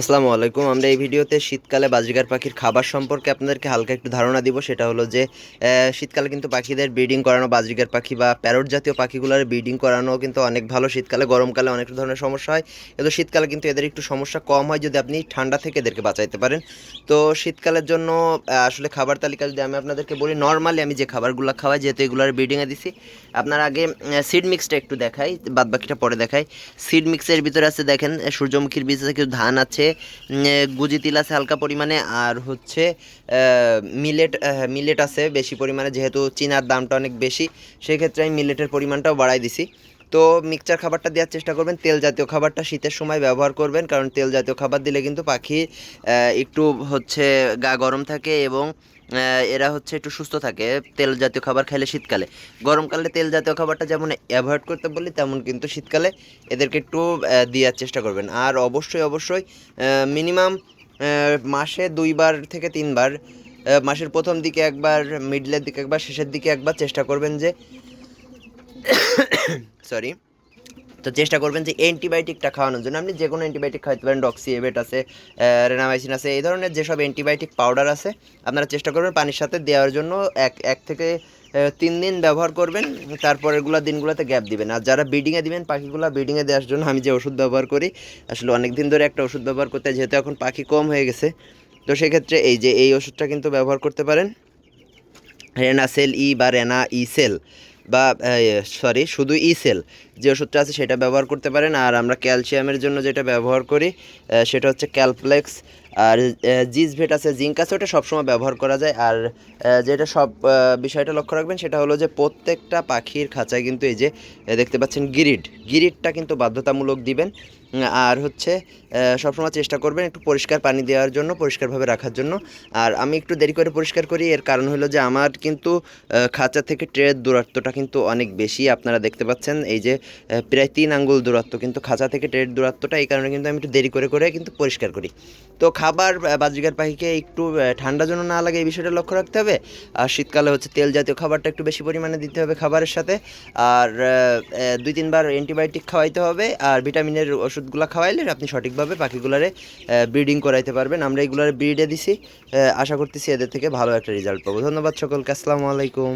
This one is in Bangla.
আসসালামু আলাইকুম। আমরা এই ভিডিওতে শীতকালে বাজিগার পাখির খাবার সম্পর্কে আপনাদেরকে হালকা একটু ধারণা দিব। সেটা হলো যে শীতকালে কিন্তু পাখিদের ব্রিডিং করানো, বাজিগার পাখি বা প্যারট জাতীয় পাখিগুলোর ব্রিডিং করানো কিন্তু অনেক ভালো। শীতকালে, গরমকালে অনেক ধরনের সমস্যা হয়। কিন্তু শীতকালে কিন্তু এদের একটু সমস্যা কম হয় যদি আপনি ঠান্ডা থেকে এদেরকে বাঁচাইতে পারেন। তো শীতকালের জন্য আসলে খাবার তালিকা যদি আমি আপনাদেরকে বলি, নর্মালি আমি যে খাবারগুলো খাওয়াই, যেহেতু এগুলোর ব্রিডিংয়ে দিছি, আপনার আগে সিড মিক্সটা একটু দেখাই বাদ বাকিটা পরে দেখাই। সিড মিক্সের ভিতরে আছে, দেখেন, সূর্যমুখীর বীজ আছে কিছু ধান আছে গুজি তিল আছে হালকা পরিমাণে, আর হচ্ছে মিলেট মিলেট আছে বেশি পরিমাণে, যেহেতু চিনার দামটা অনেক বেশি, সেক্ষেত্রে আমি মিলেটের পরিমাণটাও বাড়াই দিছি। তো মিক্সচার খাবারটা দেওয়ার চেষ্টা করবেন, তেল জাতীয় খাবারটা শীতের সময় ব্যবহার করবেন, কারণ তেল জাতীয় খাবার দিলে কিন্তু পাখি একটু হচ্ছে গা গরম থাকে এবং এরা হচ্ছে একটু সুস্থ থাকে, তেল জাতীয় খাবার খাইলে শীতকালে। গরমকালে তেল জাতীয় খাবারটা যেমন অ্যাভয়েড করতে বলি, তেমন কিন্তু শীতকালে এদেরকে একটু দেওয়ার চেষ্টা করবেন। আর অবশ্যই অবশ্যই মিনিমাম মাসে দুইবার থেকে তিনবার মাসের প্রথম দিকে একবার মিডলের দিকে একবার, শেষের দিকে একবার চেষ্টা করবেন যে সরি তো চেষ্টা করবেন যে অ্যান্টিবায়োটিকটা খাওয়ানোর জন্য। আপনি যে কোনো অ্যান্টিবায়োটিক খাওয়াতে পারেন ডক্সি এবেট আছে রেনামাইসিন আছে, এই ধরনের যেসব অ্যান্টিবায়োটিক পাউডার আছে, আপনারা চেষ্টা করবেন পানির সাথে দেওয়ার জন্য এক এক থেকে তিন দিন ব্যবহার করবেন তারপরেগুলো দিনগুলোতে গ্যাপ দিবেন। আর যারা ব্রিডিংয়ে দিবেন, পাখিগুলো ব্রিডিংয়ে দেওয়ার জন্য আমি যে ওষুধ ব্যবহার করি, আসলে অনেক দিন ধরে একটা ওষুধ ব্যবহার করতে যেহেতু এখন পাখি কম হয়ে গেছে। তো সেক্ষেত্রে এই যে, এই ওষুধটা কিন্তু ব্যবহার করতে পারেন। রেনাসেল ই বা রেনা ই সেল বা সরি শুধু ইসেল সেল যে ওষুধটা আছে সেটা ব্যবহার করতে পারেন। আর আমরা ক্যালসিয়ামের জন্য যেটা ব্যবহার করি সেটা হচ্ছে ক্যালপ্লেক্স আর জিজভেট আছে জিঙ্ক আছে, ওটা সবসময় ব্যবহার করা যায়। আর যেটা সব বিষয়টা লক্ষ্য রাখবেন সেটা হলো যে প্রত্যেকটা পাখির খাঁচায় কিন্তু এই যে দেখতে পাচ্ছেন গিরিড গিরিডটা কিন্তু বাধ্যতামূলক দিবেন। আর হচ্ছে সবসময় চেষ্টা করবেন একটু পরিষ্কার পানি দেওয়ার জন্য, পরিষ্কারভাবে রাখার জন্য। আর আমি একটু দেরি করে পরিষ্কার করি, এর কারণ হলো যে আমার কিন্তু খাঁচা থেকে ট্রের দূরত্বটা কিন্তু অনেক বেশি। আপনারা দেখতে পাচ্ছেন, এই যে প্রায় তিন আঙ্গুল দূরত্ব, কিন্তু খাঁচা থেকে ট্রের দূরত্বটা এই কারণে কিন্তু আমি একটু দেরি করে করে কিন্তু পরিষ্কার করি। তো খাবার বাজিকার পাখিকে একটু ঠান্ডা যেন না লাগে এই বিষয়টা লক্ষ্য রাখতে হবে। আর শীতকালে হচ্ছে তেল জাতীয় খাবারটা একটু বেশি পরিমাণে দিতে হবে খাবারের সাথে। আর দুই তিনবার অ্যান্টিবায়োটিক খাওয়াইতে হবে। আর ভিটামিনের ওষুধগুলো খাওয়াইলে আপনি সঠিকভাবে পাখিগুলারে ব্রিডিং করাইতে পারবেন। আমরা এগুলারে ব্রিডে দিছি। আশা করতেছি এদের থেকে ভালো একটা রেজাল্ট পাবো। ধন্যবাদ সকলকে। আসসালামু আলাইকুম।